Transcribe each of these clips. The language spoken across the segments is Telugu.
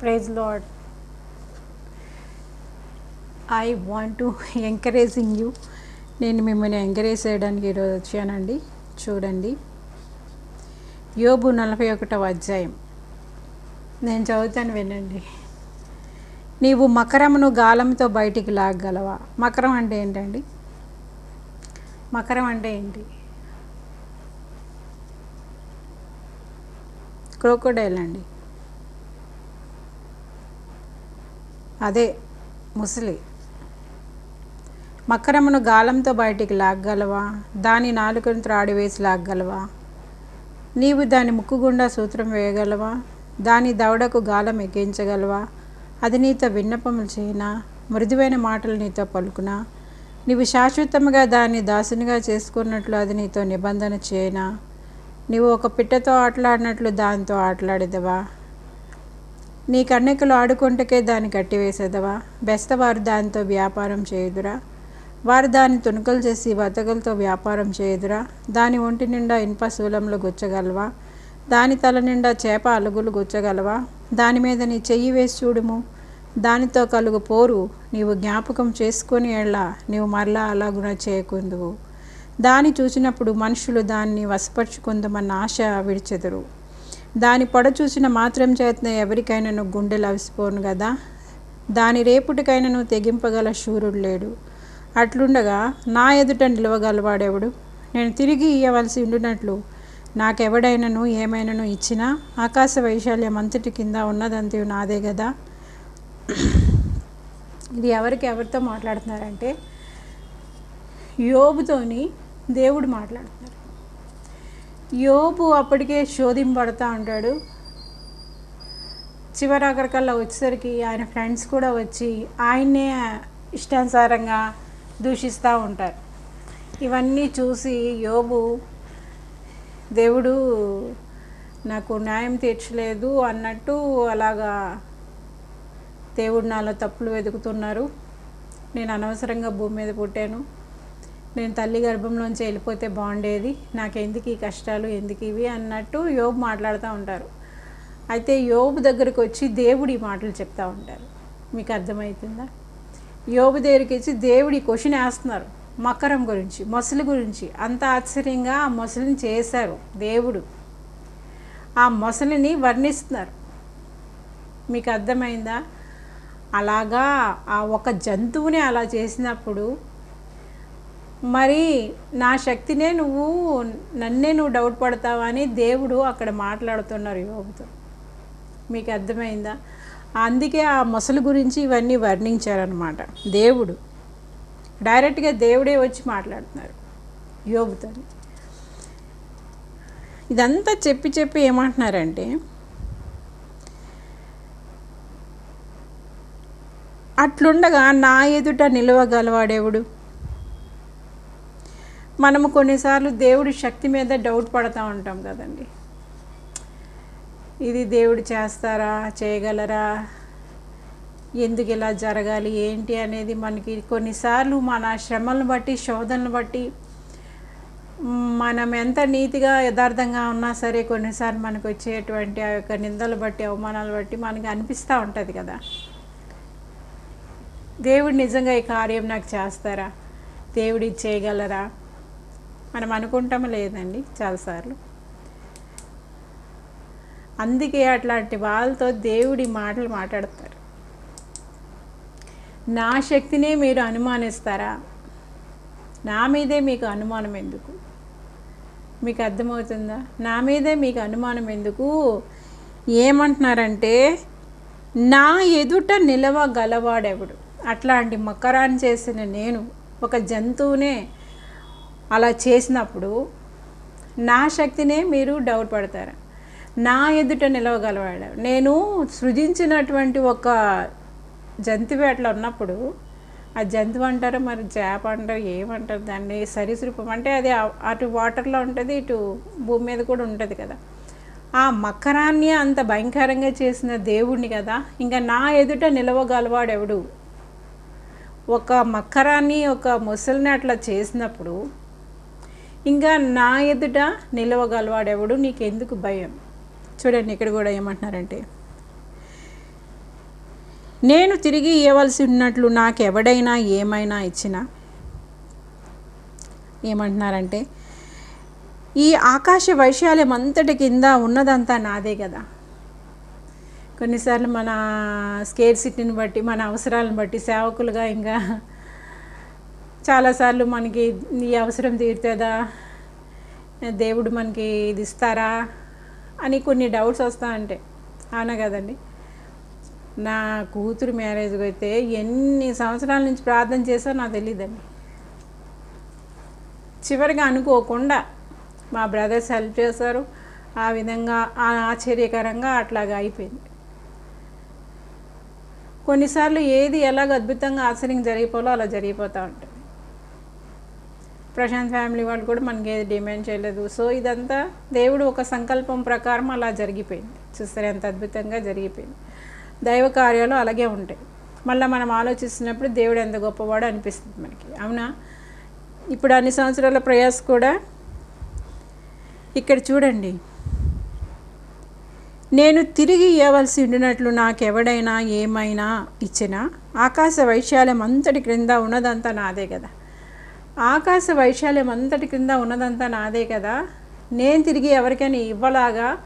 Praise lord I want to encouraging you నేను మిమ్మల్ని ఎంకరేజ్ చేయడానికి ఈరోజు వచ్చానండి. చూడండి. యోబు నలభై ఒకటవ అధ్యాయం. నేను చదువుతాను వినండి. నీవు మకరమును గాలంతో బయటికి లాగగలవా? మకరం అంటే ఏంటండి? మకరం అంటే ఏంటి? క్రోకోడైల్ అండి. అదే ముసలి. మకరమును గాలంతో బయటికి లాగగలవా? దాని నాలుకను త్రాడి వేసి లాగగలవా? నీవు దాని ముక్కు గుండా సూత్రం వేయగలవా? దాని దవడకు గాలం ఎక్కించగలవా? అది నీతో విన్నపములు చేయనా మృదువైన మాటలు నీతో పలుకునా? నీవు శాశ్వతముగా దాన్ని దాసునిగా చేసుకున్నట్లు అది నీతో నిబంధన చేయనా? నీవు ఒక పిట్టతో ఆటలాడినట్లు దానితో ఆటలాడేదవా? నీ కన్నెక్కలు ఆడుకుంటకే దాన్ని కట్టివేసేదవా? బెస్తవారు దానితో వ్యాపారం చేయుదురా. వారు దాన్ని తుణుకలు చేసి బతకలతో వ్యాపారం చేయుదురా. దాని ఒంటి నిండా ఇనుప శూలంలో గుచ్చగలవా? దాని తల నిండా చేప అలుగులు గుచ్చగలవా? దాని మీద నీ చెయ్యి వేసి చూడుము. దానితో కలుగు పోరు. నీవు జ్ఞాపకం చేసుకుని ఎళ్ళ నీవు మరలా అలాగున చేయకుందువు దాన్ని చూసినప్పుడు మనుషులు దాన్ని వశపరుచుకుందామన్న ఆశ విడిచెదరు. దాని పొడ చూసిన మాత్రం చేతనే ఎవరికైనాను గుండెలు అవిసిపోను కదా. దాని రేపుటికైనాను తెగింపగల శూరుడు లేడు. అట్లుండగా నా ఎదుట నిలవగలవాడెవడు? నేను తిరిగి ఇయ్యవలసి ఉండినట్లు నాకెవడైనను ఏమైనాను ఇచ్చినా? ఆకాశ వైశాల్యం అంతటి కింద ఉన్నదంతే నాదే కదా ఇది ఎవరికి ఎవరితో మాట్లాడుతున్నారంటే యోబుతోని దేవుడు మాట్లాడుతున్నారు. యోబు అప్పటికే శోధింపడతా ఉంటాడు. చివరి అక్కడికల్లా వచ్చేసరికి ఆయన ఫ్రెండ్స్ కూడా వచ్చి ఆయన్నే ఇష్టానుసారంగా దూషిస్తూ ఉంటారు. ఇవన్నీ చూసి యోబు దేవుడు నాకు న్యాయం తీర్చలేదు అన్నట్టు అలాగా దేవుడు నాలో తప్పులు వెతుకుతున్నారు. నేను అనవసరంగా భూమి మీద పుట్టాను. నేను తల్లి గర్భంలోంచి వెళ్ళిపోతే బాగుండేది. నాకు ఎందుకు ఈ కష్టాలు ఎందుకు ఇవి అన్నట్టు యోబు మాట్లాడుతూ ఉంటారు. అయితే యోబు దగ్గరికి వచ్చి దేవుడి మాటలు చెప్తూ ఉంటారు. మీకు అర్థమవుతుందా యోబు దగ్గరికి వచ్చి దేవుడి క్వశ్చన్ వేస్తున్నారు. మకరం గురించి మొసలి గురించి. అంత ఆశ్చర్యంగా ఆ మొసలిని చేశారు దేవుడు. ఆ మొసలిని వర్ణిస్తున్నారు. మీకు అర్థమైందా? అలాగా ఆ ఒక జంతువుని అలా చేసినప్పుడు మరి నా శక్తినే నువ్వు నన్నే నువ్వు డౌట్ పడతావా అని దేవుడు అక్కడ మాట్లాడుతున్నారు యోగుతో మీకు అర్థమైందా? అందుకే ఆ మొసలు గురించి ఇవన్నీ వర్ణించారనమాట దేవుడు. డైరెక్ట్గా దేవుడే వచ్చి మాట్లాడుతున్నారు యోగుతో ఇదంతా చెప్పి చెప్పి ఏమంటున్నారంటే అట్లుండగా నా ఎదుట నిలవగలవాడెవడు? మనము కొన్నిసార్లు దేవుడి శక్తి మీద డౌట్ పడతా ఉంటాం కదండి. ఇది దేవుడు చేస్తారా చేయగలరా ఎందుకు ఇలా జరగాలి ఏంటి అనేది మనకి కొన్నిసార్లు మన శ్రమలను బట్టి శోధనలు బట్టి మనం ఎంత నీతిగా యథార్థంగా ఉన్నా సరే కొన్నిసార్లు మనకు వచ్చేటువంటి ఆ యొక్క నిందలు బట్టి అవమానాలు బట్టి మనకి అనిపిస్తూ ఉంటుంది కదా. దేవుడు నిజంగా ఈ కార్యం నాకు చేస్తారా? దేవుడు చేయగలరా? మనం అనుకుంటాం లేదండి చాలాసార్లు. అందుకే అట్లాంటి వాళ్ళతో దేవుడి మాటలు మాట్లాడతారు. నా శక్తినే మీరు అనుమానిస్తారా? నా మీదే మీకు అనుమానం ఎందుకు? మీకు అర్థమవుతుందా? నా మీదే మీకు అనుమానం ఎందుకు? ఏమంటున్నారంటే నా ఎదుట నిలవగలవాడెవడు? అట్లాంటి మకరాన్ని చేసిన నేను ఒక జంతువునే అలా చేసినప్పుడు నా శక్తినే మీరు డౌట్ పడతారు. నా ఎదుట నిలవగలవాడు నేను సృజించినటువంటి ఒక జంతువు అట్లా ఉన్నప్పుడు ఆ జంతువు అంటారు మరి చేప అంటారు ఏమంటారు దాన్ని సరీసృపం అంటే అది అటు వాటర్లో ఉంటుంది ఇటు భూమి మీద కూడా ఉంటుంది కదా. ఆ మకరాన్ని అంత భయంకరంగా చేసిన దేవుడిని కదా ఇంకా నా ఎదుట నిలవగలవాడు ఎవడు ఒక మకరాన్ని ఒక ముసలిని అట్లా చేసినప్పుడు ఇంకా నా ఎదుట నిలవగలవాడెవడు? నీకెందుకు భయం? చూడండి ఇక్కడ కూడా ఏమంటున్నారంటే నేను తిరిగి ఇవ్వవలసి ఉన్నట్లు నాకు ఎవడైనా ఏమైనా ఇచ్చినా ఏమంటున్నారంటే ఈ ఆకాశ వైశాల్యం అంతటి కింద ఉన్నదంతా నాదే కదా. కొన్నిసార్లు మన స్కేర్ సిటీని బట్టి మన అవసరాలను బట్టి సేవకులుగా ఇంకా చాలాసార్లు మనకి ఈ అవసరం తీరుతుందా? దేవుడు మనకి ఇది ఇస్తారా? అని కొన్ని డౌట్స్ వస్తూ ఉంటాయి అవునా కదండి? నా కూతురు మ్యారేజ్కి అయితే ఎన్ని సంవత్సరాల నుంచి ప్రార్థన చేసా నాకు తెలియదండి చివరిగా అనుకోకుండా మా బ్రదర్స్ హెల్ప్ చేశారు. ఆ విధంగా ఆశ్చర్యకరంగా అట్లాగా అయిపోయింది. కొన్నిసార్లు ఏది ఎలాగ అద్భుతంగా ఆశ్చర్యం జరిగిపోలో అలా జరిగిపోతూ ఉంటాయి. ప్రశాంత్ ఫ్యామిలీ వాళ్ళు కూడా మనకి ఏది డిమాండ్ చేయలేదు. సో ఇదంతా దేవుడు ఒక సంకల్పం ప్రకారం అలా జరిగిపోయింది. చూస్తారు ఎంత అద్భుతంగా జరిగిపోయింది. దైవ కార్యాలు అలాగే ఉంటాయి. మళ్ళీ మనం ఆలోచిస్తున్నప్పుడు దేవుడు ఎంత గొప్పవాడు అనిపిస్తుంది మనకి. అవునా? ఇప్పుడు అన్ని సంవత్సరాల ప్రయాస కూడా ఇక్కడ చూడండి. నేను తిరిగి ఇవ్వవలసి ఉండినట్లు నాకెవడైనా ఏమైనా ఇచ్చినా ఆకాశ వైశాల్యం అంతటి క్రింద ఉన్నదంతా నాదే కదా. ఆకాశ వైశాల్యం అంతటి క్రింద ఉన్నదంతా నాదే కదా. నేను తిరిగి ఎవరికైనా ఇవ్వలాగా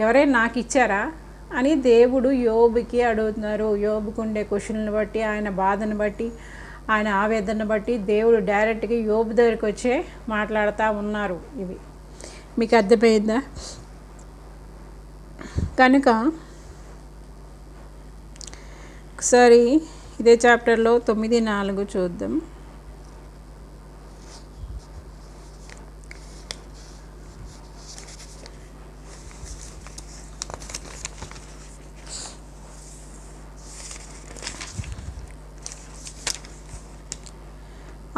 ఎవరైనా నాకు ఇచ్చారా? అని దేవుడు యోబుకి అడుగుతున్నారు. యోబుకుండే క్వశ్చన్లను బట్టి ఆయన బాధను బట్టి ఆయన ఆవేదన బట్టి దేవుడు డైరెక్ట్గా యోబు దగ్గరికి వచ్చే మాట్లాడుతూ ఉన్నారు ఇవి. మీకు అర్థమైందా? కనుక ఒకసారి ఇదే చాప్టర్లో తొమ్మిది నాలుగు చూద్దాం.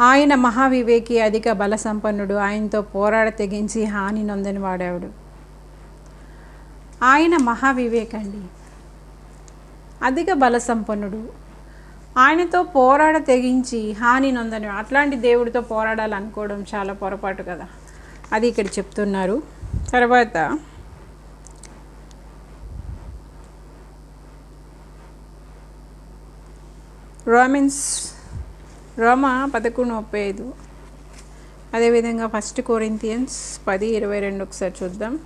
ఆయన మహావివేకి అధిక బల సంపన్నుడు ఆయనతో పోరాడ తెగించి హాని నొందని వాడేవాడు? ఆయన మహావివేకండి. అధిక బల సంపన్నుడు ఆయనతో పోరాడ తెగించి హాని నొందని అట్లాంటి దేవుడితో పోరాడాలనుకోవడం చాలా పొరపాటు కదా. అది ఇక్కడ చెప్తున్నారు. తర్వాత రోమిన్స్ రోమా పదకొండు ముప్పై ఐదు. అదేవిధంగా ఫస్ట్ కొరింతియన్స్ పది ఇరవై రెండు ఒకసారి చూద్దాం.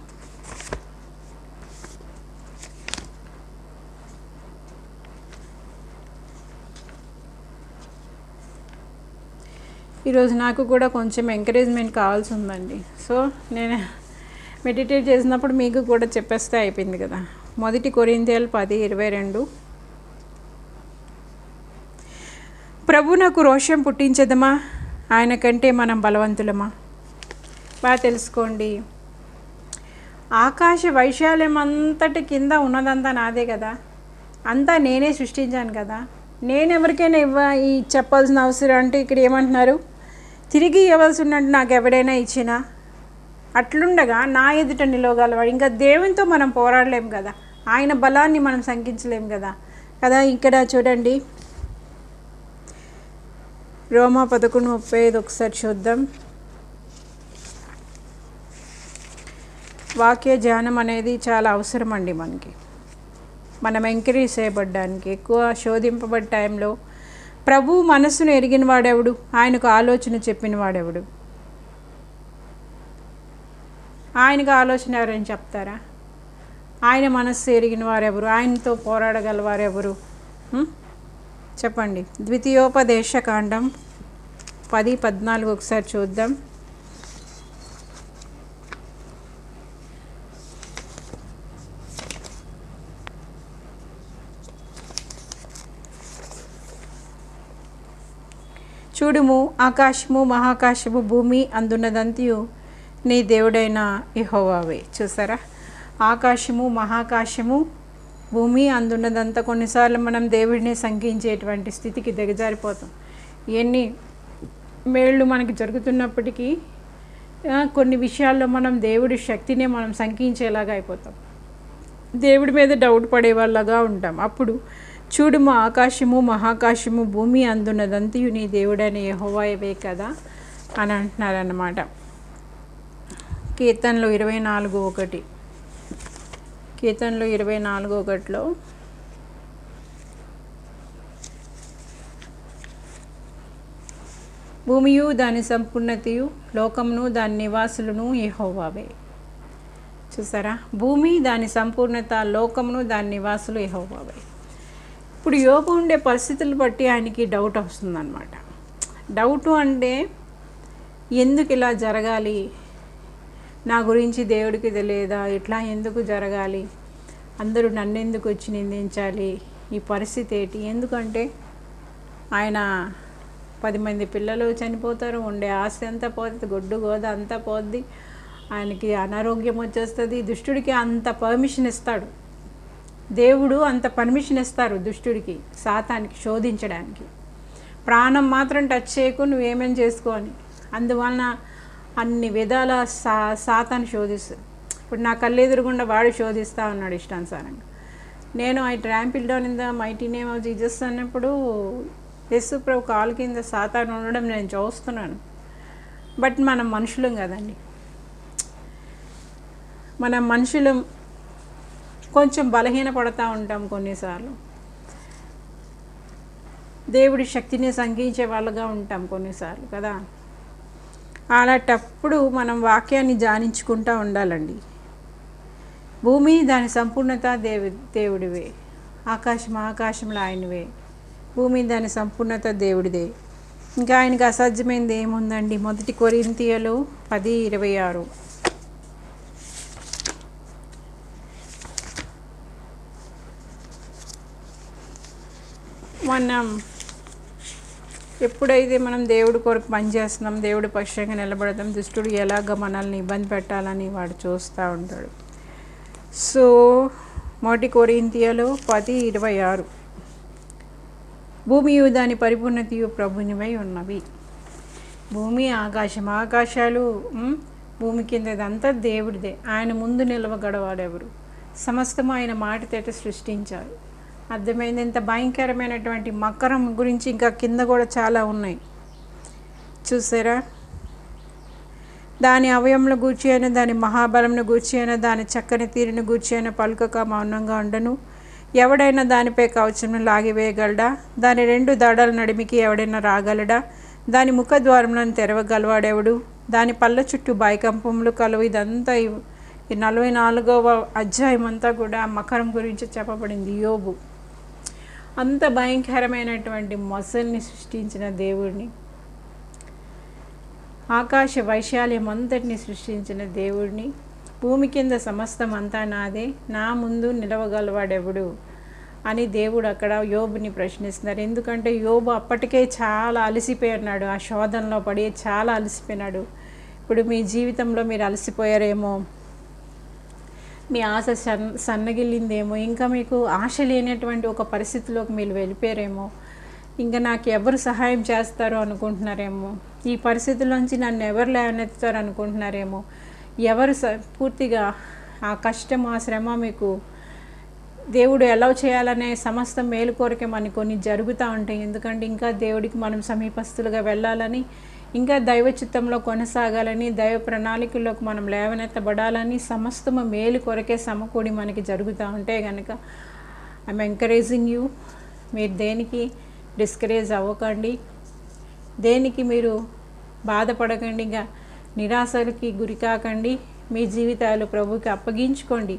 ఈరోజు నాకు కూడా కొంచెం ఎంకరేజ్మెంట్ కావాల్సి ఉందండి. సో నేను మెడిటేట్ చేసినప్పుడు మీకు కూడా చెప్పేస్తే అయిపోయింది కదా. మొదటి కొరింతలు పది ఇరవై రెండు. ప్రభు నాకు రోషం పుట్టించదమా? ఆయన కంటే మనం బలవంతులమా? బాగా తెలుసుకోండి. ఆకాశ వైశాల్యం అంతటి కింద ఉన్నదంతా నాదే కదా? అంతా నేనే సృష్టించాను కదా? నేను ఎవరికైనా ఇవ్వ ఈ చెప్పాల్సిన అవసరం అంటే ఇక్కడ ఏమంటున్నారు? తిరిగి ఇవ్వాల్సి ఉన్నట్టు నాకు ఎవడైనా ఇచ్చినా? అట్లుండగా నా ఎదుట నిలవగలవాడు. ఇంకా దేవునితో మనం పోరాడలేం కదా? ఆయన బలాన్ని మనం శంకించలేం కదా? కదా ఇక్కడ చూడండి. రోమా పదకొండు ముప్పై ఐదు ఒకసారి చూద్దాం. వాక్య ధ్యానం అనేది చాలా అవసరం అండి మనకి. మనం ఎంకరేజ్ చేయబడ్డానికి ఎక్కువ శోధింపబడ్డ టైంలో ప్రభు మనస్సును ఎరిగిన వాడెవడు? ఆయనకు ఆలోచన చెప్పిన వాడెవడు? ఆయనకు ఆలోచన ఎవరైనా చెప్తారా? ఆయన మనస్సు ఎరిగిన వారెవరు? ఆయనతో పోరాడగలవారెవరు చెప్పండి. ద్వితీయోపదేశ కాండం పది పద్నాలుగు ఒకసారి చూద్దాం. చూడుము ఆకాశము మహాకాశము భూమి అందున్నదంతియు నీ దేవుడైన ఇహోవావే చూసారా? ఆకాశము మహాకాశము భూమి అందున్నదంతా కొన్నిసార్లు మనం దేవుడిని సంకించేటువంటి స్థితికి దిగజారిపోతాం. ఎన్ని మేళ్ళు మనకి జరుగుతున్నప్పటికీ కొన్ని విషయాల్లో మనం దేవుడి శక్తినే మనం సంకించేలాగా అయిపోతాం. దేవుడి మీద డౌట్ పడే వాళ్ళగా ఉంటాం. అప్పుడు చూడు మా ఆకాశము మహాకాశము భూమి అందున్నదంతయు నీ దేవుడని యెహోవాయవే కదా అని అంటున్నారన్నమాట. కీర్తనలు ఇరవై నాలుగు ఒకటి. కీర్తనలు ఇరవై నాలుగు ఒకటిలో. భూమియు దాని సంపూర్ణతయు లోకమును దాని నివాసులను ఎహోవావే చూసారా? భూమి దాని సంపూర్ణత లోకమును దాని నివాసులు ఎహోవావే ఇప్పుడు యోగ ఉండే పరిస్థితులు బట్టి ఆయనకి డౌట్ వస్తుందన్నమాట. డౌట్ అంటే ఎందుకు ఇలా జరగాలి? నా గురించి దేవుడికి తెలియదా? ఇట్లా ఎందుకు జరగాలి? అందరూ నన్ను ఎందుకు వచ్చి నిందించాలి? ఈ పరిస్థితి ఏంటి? ఎందుకంటే ఆయన పది మంది పిల్లలు చనిపోతారు ఉండే ఆస్తి అంతా పోతుంది గొడ్డు గోద అంతా పోద్ది ఆయనకి అనారోగ్యం వచ్చేస్తుంది దుష్టుడికి అంత పర్మిషన్ ఇస్తాడు. దేవుడు అంత పర్మిషన్ ఇస్తారు దుష్టుడికి సాతానికి శోధించడానికి. ప్రాణం మాత్రం టచ్ చేయకు నువ్వేమేం చేసుకోని అందువలన అన్ని విధాల సా సాతాన్ని శోధిస్తుంది ఇప్పుడు నా కళ్ళు ఎదురుగుండా వాడు శోధిస్తూ ఉన్నాడు ఇష్టానుసారంగా. నేను I trample down in the mighty name of Jesus అన్నప్పుడు యేసు ప్రభు కాలు కింద సాతాను ఉండడం నేను చూస్తున్నాను. బట్ మనం మనుషులం కదండి. మనం మనుషులు కొంచెం బలహీన పడతా ఉంటాం కొన్నిసార్లు. దేవుడి శక్తిని సంగించే వాళ్ళగా ఉంటాం కొన్నిసార్లు కదా. అలాంటప్పుడు మనం వాక్యాన్ని ధ్యానించుకుంటూ ఉండాలండి. భూమి దాని సంపూర్ణత దేవి దేవుడివే. ఆకాశం ఆకాశంలో ఆయనవే. భూమి దాని సంపూర్ణత దేవుడిదే. ఇంకా ఆయనకి అసాధ్యమైనది ఏముందండి? మొదటి కొరింతియలు పది ఇరవై ఆరు. మనం ఎప్పుడైతే మనం దేవుడి కొరకు పనిచేస్తున్నాం దేవుడి పక్షంగా నిలబడతాం దుష్టుడు ఎలాగ మనల్ని ఇబ్బంది పెట్టాలని వాడు చూస్తూ ఉంటాడు. సో మొదటి కొరింతియాలో పది ఇరవై ఆరు. భూమియు దాని పరిపూర్ణతయు ప్రభునివై ఉన్నవి. భూమి ఆకాశం ఆకాశాలు భూమి కింద ఇదంతా దేవుడిదే. ఆయన ముందు నిలవగడవాడెవరు సమస్తం ఆయన మాట తేట సృష్టించారు. అర్థమైంది ఇంత భయంకరమైనటువంటి మకరం గురించి ఇంకా కింద కూడా చాలా ఉన్నాయి. చూసారా? దాని అవయంలో గూర్చి అయిన దాని మహాబలంను గూర్చి అయిన దాని చక్కని తీరును గూర్చి అయిన పలుకక మౌనంగా ఉండను. ఎవడైనా దానిపై కవచమును లాగివేయగలడా? దాని రెండు దడాల నడిమికి ఎవడైనా రాగలడా? దాని ముఖ ద్వారములను తెరవగలవాడెవడు? దాని పళ్ళ చుట్టూ భయకంపములు కలువు. ఇదంతా ఈ నలభై నాలుగవ అధ్యాయం అంతా కూడా మకరం గురించి చెప్పబడింది. యోబు అంత భయంకరమైనటువంటి మొసల్ని సృష్టించిన దేవుడిని. ఆకాశ వైశాల్యం అంతటిని సృష్టించిన దేవుడిని. భూమి కింద సమస్తం అంతా నాదే నా ముందు నిలవగలవాడెవడు అని దేవుడు అక్కడ యోబుని ప్రశ్నిస్తున్నారు. ఎందుకంటే యోబు అప్పటికే చాలా అలసిపోయి ఉన్నాడు. ఆ శోధనలో పడి చాలా అలసిపోయినాడు. ఇప్పుడు మీ జీవితంలో మీరు అలసిపోయారేమో? మీ ఆశ సన్ సన్నగిల్లిందేమో. ఇంకా మీకు ఆశ లేనటువంటి ఒక పరిస్థితిలోకి మీరు వెళ్ళిపోయారేమో. ఇంకా నాకు ఎవరు సహాయం చేస్తారో అనుకుంటున్నారేమో. ఈ పరిస్థితుల్లోంచి నన్ను ఎవరు లేవనెత్తుతారు అనుకుంటున్నారేమో. ఎవరు స పూర్తిగా ఆ కష్టం ఆ శ్రమ మీకు దేవుడు ఎలా చేయాలనే సమస్త మేలు కోరిక మనకి కొన్ని జరుగుతూ ఉంటాయి. ఎందుకంటే ఇంకా దేవుడికి మనం సమీపస్తులుగా వెళ్ళాలని ఇంకా దైవ చిత్తంలో కొనసాగాలని దైవ ప్రణాళికల్లోకి మనం లేవనెత్తబడాలని సమస్తము మేలు కొరకే సమకూడి మనకి జరుగుతూ ఉంటే కనుక ఐఎమ్ ఎంకరేజింగ్ యూ మీరు దేనికి డిస్కరేజ్ అవ్వకండి. దేనికి మీరు బాధపడకండి. ఇంకా నిరాశలకి గురి కాకండి. మీ జీవితాలు ప్రభుకి అప్పగించుకోండి.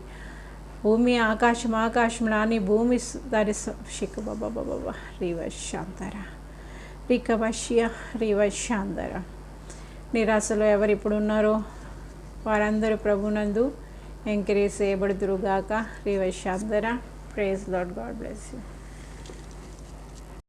భూమి ఆకాశం ఆకాశం రాని భూమి దారి దాని శిఖ బాబా బాబా రివశాంతర రికవశ్య రివశాంతర నిరాశలో ఎవరు ఇప్పుడు ఉన్నారో వారందరూ ప్రభునందు ఎంకరేజ్ చేయబడుదురుగాక. రివశాంతర praise lord God bless you